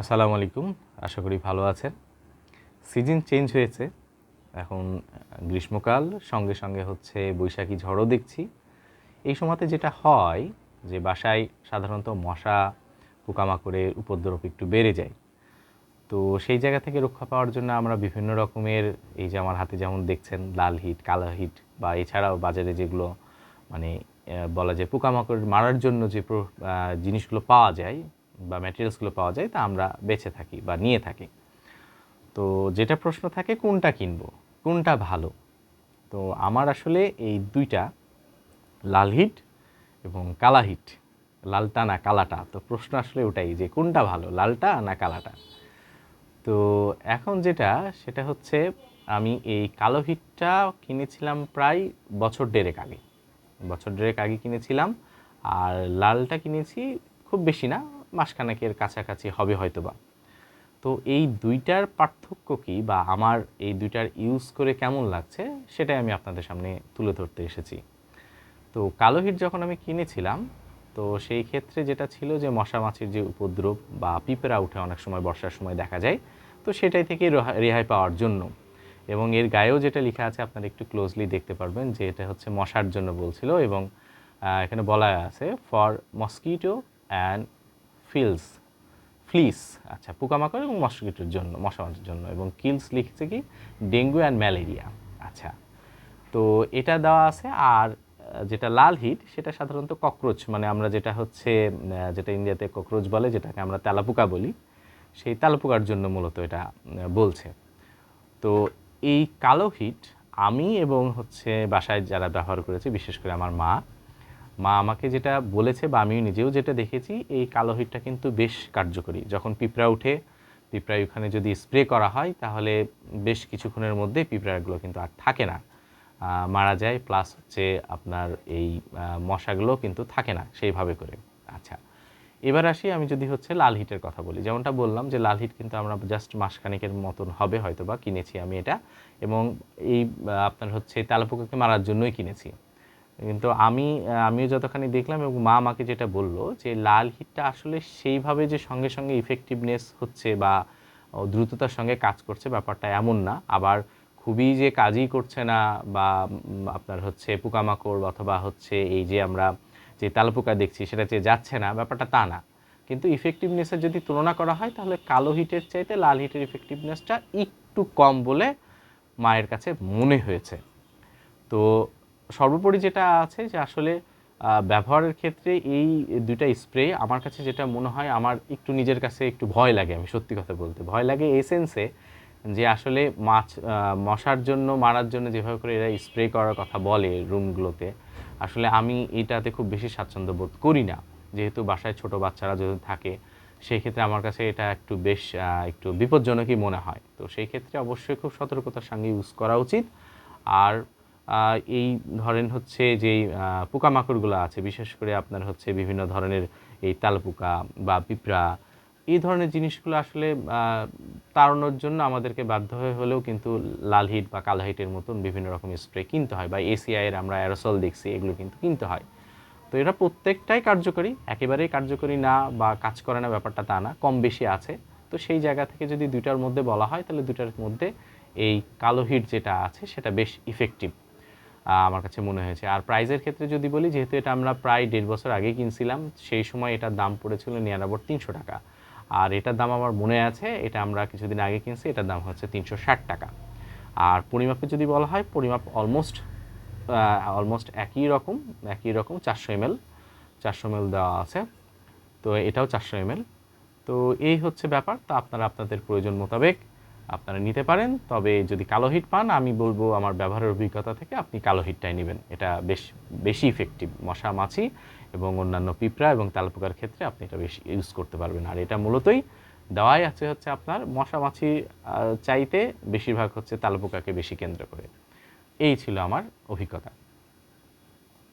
আসসালামু আলাইকুম। আশা করি ভালো আছেন। সিজন চেঞ্জ হয়েছে। এখন গ্রীষ্মকাল, সঙ্গে সঙ্গে হচ্ছে বৈশাখী ঝড়ও দেখছি। এই সময়তে যেটা হয় যে বাসায় সাধারণত মশা পোকামাকড়ের উপদ্রব একটু বেড়ে যায়। তো সেই জায়গা থেকে রক্ষা পাওয়ার জন্য আমরা বিভিন্ন রকমের এই যে আমার হাতে যেমন দেখছেন লাল হিট, কালো হিট বা এছাড়াও বাজারে যেগুলো মানে বলা যায় পোকামাকড় মারার জন্য যে জিনিসগুলো পাওয়া যায় বা ম্যাটেরিয়ালসগুলো পাওয়া যায় তা আমরা বেছে থাকি বা নিয়ে থাকি। তো যেটা প্রশ্ন থাকে, কোনটা কিনবো? কোনটা ভালো? তো আমার আসলে এই দুইটা, লাল হিট এবং কালা হিট, লালটা না কালাটা, তো প্রশ্ন আসলে ওটাই যে কোনটা ভালো, লালটা না কালাটা? তো এখন যেটা, সেটা হচ্ছে আমি এই কালো হিটটা কিনেছিলাম প্রায় বছর দেড়েক আগে। বছর দেড়েক আগে কিনেছিলাম, আর লালটা কিনেছি খুব বেশি না মাসখানেকের কাছাকাছি হবে হয়তো বা তো এই দুইটার পার্থক্য কী বা আমার এই দুইটার ইউজ করে কেমন লাগছে সেটাই আমি আপনাদের সামনে তুলে ধরতে এসেছি। তো কালো হিট যখন আমি কিনেছিলাম, তো সেই ক্ষেত্রে যেটা ছিল যে মশা মাছির যে উপদ্রব বা পিঁপড়া উঠে অনেক সময় বর্ষার সময় দেখা যায়, তো সেটাই থেকে রেহা- রেহাই পাওয়ার জন্য। এবং এর গায়েও যেটা লেখা আছে আপনারা একটু ক্লোজলি দেখতে পারবেন যে এটা হচ্ছে মশার জন্য বলছিল এবং এখানে বলা আছে for mosquito and flies flies আচ্ছা পোকামাকড় এবং মস্কিটোর জন্য মশা মাছির জন্য এবং কিলস লিখছে কি? ডেঙ্গু অ্যান্ড ম্যালেরিয়া আচ্ছা। তো এটা দেওয়া আছে আর যেটা লাল হিট, সেটা সাধারণত ককরোচ মানে আমরা যেটা হচ্ছে যেটা ইন্ডিয়াতে ককরোচ বলে, যেটাকে আমরা তেলাপোকা বলি, সেই তেলাপোকার জন্য মূলত এটা বলছে। তো এই কালো হিট আমি এবং হচ্ছে বাসায় যারা ব্যবহার করেছে, বিশেষ করে আমার মা মা আমাকে যেটা বলেছে বা আমিও নিজেও যেটা দেখেছি, এই কালো হিটটা কিন্তু বেশ কার্যকরী। যখন পিঁপড়া উঠে পিঁপড়া ওখানে যদি স্প্রে করা হয়, তাহলে বেশ কিছুক্ষণের মধ্যে পিঁপড়াগুলো কিন্তু আর থাকে না। মারা যায়, প্লাস হচ্ছে আপনার এই মশাগুলো কিন্তু থাকে না সেইভাবে করে। আচ্ছা এবার আসি আমি যদি হচ্ছে লাল হিটের কথা বলি। যেমনটা বললাম যে লাল হিট কিন্তু আমরা জাস্ট মাসখানেকের মতন হবে হয়তো বা কিনেছি আমি এটা, এবং এই আপনার হচ্ছে তেলাপোকাকে মারার জন্যই কিনেছি। কিন্তু আমি, আমিও যতখানি দেখলাম এবং মা আমাকে যেটা বলল যে লাল হিটটা আসলে সেইভাবে যে সঙ্গে সঙ্গে ইফেক্টিভনেস হচ্ছে বা দ্রুততার সঙ্গে কাজ করছে ব্যাপারটা এমন না। আবার খুবই যে কাজই করছে না বা আপনার হচ্ছে পোকামাকড় অথবা হচ্ছে এই যে আমরা যে তালপোকা দেখছি সেটা যে যাচ্ছে না, ব্যাপারটা তা না। কিন্তু ইফেক্টিভনেসের যদি তুলনা করা হয় তাহলে কালো হিটের চাইতে লাল হিটের ইফেক্টিভনেসটা একটু কম বলে মায়ের কাছে মনে হয়েছে। তো সর্বোপরি যেটা আছে যে আসলে ব্যবহারের ক্ষেত্রে এই দুইটা স্প্রে আমার কাছে যেটা মনে হয় আমার একটু নিজের কাছে একটু ভয় লাগে, আমি সত্যি কথা বলতে। ভয় লাগে এই সেন্সে যে আসলে মাছ মশার জন্য, মারার জন্য যেভাবে করে এরা স্প্রে করার কথা বলে রুমগুলোতে আসলে আমি এটাতে খুব বেশি স্বাচ্ছন্দ্য বোধ করি না। যেহেতু বাসায় ছোট বাচ্চারা যদি থাকে, সেই ক্ষেত্রে আমার কাছে এটা একটু বেশ একটু বিপজ্জনকই মনে হয়। তো সেই ক্ষেত্রে অবশ্যই খুব সতর্কতার সঙ্গে ইউজ করা উচিত। আর এই ধরেন হচ্ছে আহ, পোকামাকড়গুলো আছে বিশেষ করে আপনার হচ্ছে বিভিন্ন ধরনের এই তালপোকা বা পিঁপড়া এই ধরনের জিনিসগুলো আসলে তাড়ানোর জন্য আমাদেরকে বাধ্য হয়ে হলেও কিন্তু লাল হিট বা কালো হিটের মতন বিভিন্ন রকম স্প্রে কিনতে হয় বা এসিআইয়ের আমরা অ্যারোসল দেখছি এগুলো কিন্তু কিনতে হয়। তো এটা প্রত্যেকটাই কার্যকরী একেবারেই কার্যকরী না বা কাজ করে না ব্যাপারটা তা না কম বেশি আছে। তো সেই জায়গা থেকে যদি দুইটার মধ্যে বলা হয় তাহলে দুটার মধ্যে এই কালো হিট যেটা আছে সেটা বেশ ইফেক্টিভ আমার কাছে মনে হয়েছে। আর প্রাইজের ক্ষেত্রে যদি বলি, যেহেতু এটা আমরা প্রায় দেড় বছর আগে কিনছিলাম, সেই সময় এটার দাম পড়েছিল নিরানব্বই তিনশো টাকা। আর এটার দাম আমার মনে আছে, এটা আমরা কিছুদিন আগে কিনছি, এটার দাম হচ্ছে তিনশো ষাট টাকা। আর পরিমাপে যদি বলা হয়, পরিমাপ অলমোস্ট অলমোস্ট একই রকম একই রকম চারশো এমএল। চারশো এমএল দেওয়া আছে, তো এটাও চারশো এমএল। তো এই হচ্ছে ব্যাপার। তো আপনারা আপনাদের প্রয়োজন মোতাবেক আপনারা নিতে পারেন। তবে যদি কালো হিট পান, আমি বলব আমার ব্যবহারের অভিজ্ঞতা থেকে আপনি কালো হিটটাই নেবেন। এটা বেশ, বেশি ইফেক্টিভ মশা, মাছি এবং অন্যান্য পিঁপড়া এবং তালপোকার ক্ষেত্রে আপনি এটা বেশি ইউজ করতে পারবেন। আর এটা মূলতই দেওয়াই আছে হচ্ছে আপনার মশা, মাছি চাইতে বেশিরভাগ হচ্ছে তালপোকাকে বেশি কেন্দ্র করে। এই ছিল আমার অভিজ্ঞতা।